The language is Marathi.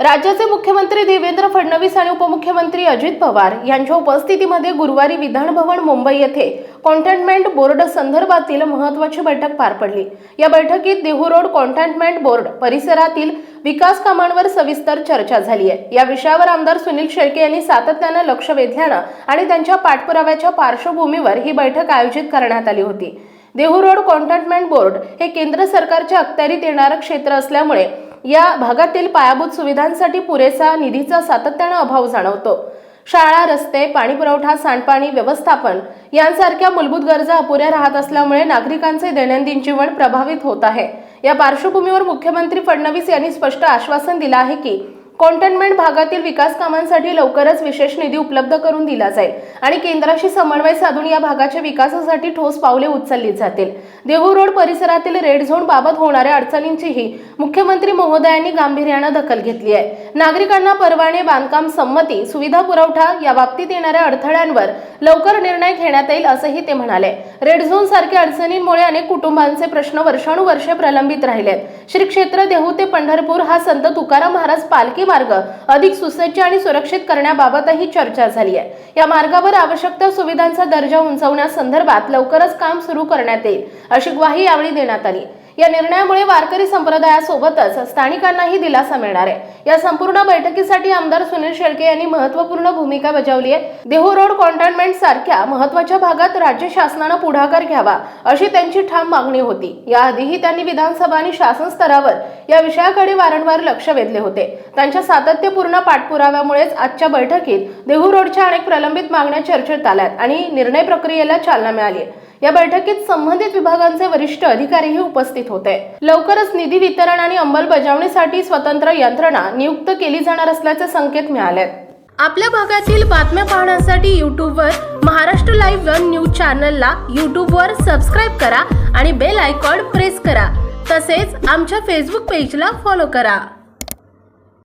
राज्याचे मुख्यमंत्री देवेंद्र फडणवीस आणि उपमुख्यमंत्री अजित पवार यांच्या उपस्थितीमध्ये गुरुवारी विधान भवन मुंबई येथे कॉन्टेनमेंट बोर्ड संदर्भातील महत्वाची बैठक पार पडली. या बैठकीत देहू रोड कॉन्टेनमेंट बोर्ड परिसरातील विकास कामांवर सविस्तर चर्चा झाली आहे. या विषयावर आमदार सुनील शेळके यांनी सातत्यानं लक्ष वेधल्यानं आणि त्यांच्या पाठपुराव्याच्या पार्श्वभूमीवर ही बैठक आयोजित करण्यात आली होती. देहू रोड कॉन्टेनमेंट बोर्ड हे केंद्र सरकारच्या अखत्यारीत येणारं क्षेत्र असल्यामुळे या भागातील पायाभूत सुविधांसाठी पुरेसा निधीचा सातत्यानं अभाव जाणवतो. शाळा रस्ते पाणी पुरवठा सांडपाणी व्यवस्थापन यांसारख्या मूलभूत गरजा अपुऱ्या राहत असल्यामुळे नागरिकांचे दैनंदिन जीवन प्रभावित होत आहे. या पार्श्वभूमीवर मुख्यमंत्री फडणवीस यांनी स्पष्ट आश्वासन दिलं आहे की कॉन्टेनमेंट भागातील विकास कामांसाठी लवकरच विशेष निधी उपलब्ध करून दिला जाईल आणि केंद्राशी समन्वय साधून या भागाच्या विकासासाठी ठोस पावले उचलली जातील. देहू रोड परिसरातील रेड झोन बाबत होणाऱ्या अडचणींचीही मुख्यमंत्री महोदयांनी गांभीर्यानं दखल घेतली आहे. नागरिकांना परवाने बांधकाम संमती सुविधा पुरवठा या बाबतीत येणाऱ्या अडथळ्यांवर लवकर निर्णय घेण्यात येईल असंही ते म्हणाले. रेड झोन सारख्या अडचणींमुळे अनेक कुटुंबांचे प्रश्न वर्षानुवर्षे प्रलंबित राहिलेत श्री क्षेत्र देहू ते पंढरपूर हा संत तुकाराम महाराज पालखी मार्ग. अधिक सुसज्ज आणि सुरक्षित करण्याबाबतही चर्चा झाली आहे. या मार्गावर आवश्यक त्या सुविधांचा दर्जा उंचावण्यासंदर्भात लवकरच काम सुरू करण्यात येईल अशी ग्वाही यावेळी देण्यात आली. या निर्णयामुळे वारकरी संप्रदायासोबतच स्थानिकांनाही दिलासा मिळणार आहे. या संपूर्ण बैठकीसाठी आमदार सुनील शेळके यांनी महत्त्वपूर्ण भूमिका बजावली आहे. देहू रोड कॉन्टेनमेंट सारख्या महत्त्वाच्या भागात राज्य शासनानं पुढाकार घ्यावा अशी त्यांची ठाम मागणी होती. याआधीही त्यांनी विधानसभा आणि शासन स्तरावर या विषयाकडे वारंवार लक्ष वेधले होते. त्यांच्या सातत्यपूर्ण पाठपुराव्यामुळेच आजच्या बैठकीत देहू रोडच्या अनेक प्रलंबित मागण्या चर्चेत आल्यात आणि निर्णय प्रक्रियेला चालना मिळाली या बैठकीत संबंधित विभागांचे वरिष्ठ अधिकारीही उपस्थित होते. लवकरच निधी वितरण आणि अंमलबजावणीसाठी स्वतंत्र यंत्रणा नियुक्त केली जाणार असल्याचे संकेत मिळाले. आपल्या भागातील बातम्या पाहण्यासाठी यूट्यूबवर महाराष्ट्र लाईव्ह वन न्यूज चॅनलला यूट्यूबवर सबस्क्राईब करा आणि बेल आयकॉन प्रेस करा. तसेच आमच्या फेसबुक पेजला फॉलो करा.